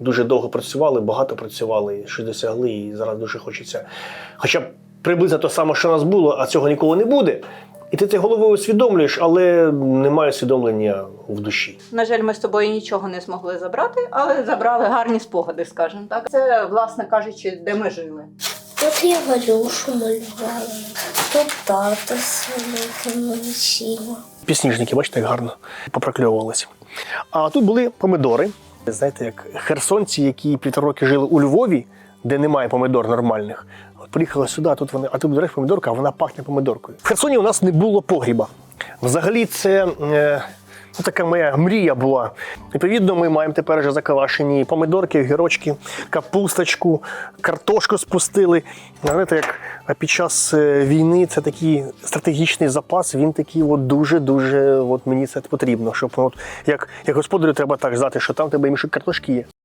дуже довго працювали, багато працювали, що досягли, і зараз дуже хочеться. Хоча б приблизно те саме, що у нас було, а цього ніколи не буде. І ти це головою усвідомлюєш, але немає усвідомлення в душі. На жаль, ми з тобою нічого не змогли забрати, але забрали гарні спогади, скажімо так. Це, власне кажучи, де ми жили. Тут я Валюшу малювала, тут тата навчила. Пісніжники, бачите, як гарно попрокльовувалися. А тут були помидори. Знаєте, як херсонці, які півтора роки жили у Львові, де немає помидор нормальних. От приїхали сюди, а тут вони, а тут береш помидорка, а вона пахне помидоркою. В Херсоні у нас не було погріба. Взагалі, це е, ну, така моя мрія була. Відповідно, ми маємо тепер вже закалашені помидорки, гірочки, капусточку, картошку спустили. Знаєте, як під час е, війни це такий стратегічний запас. Він такий от дуже-дуже от мені це потрібно. Щоб от, як, як господарю треба так знати, що там тебе мішок картошки є.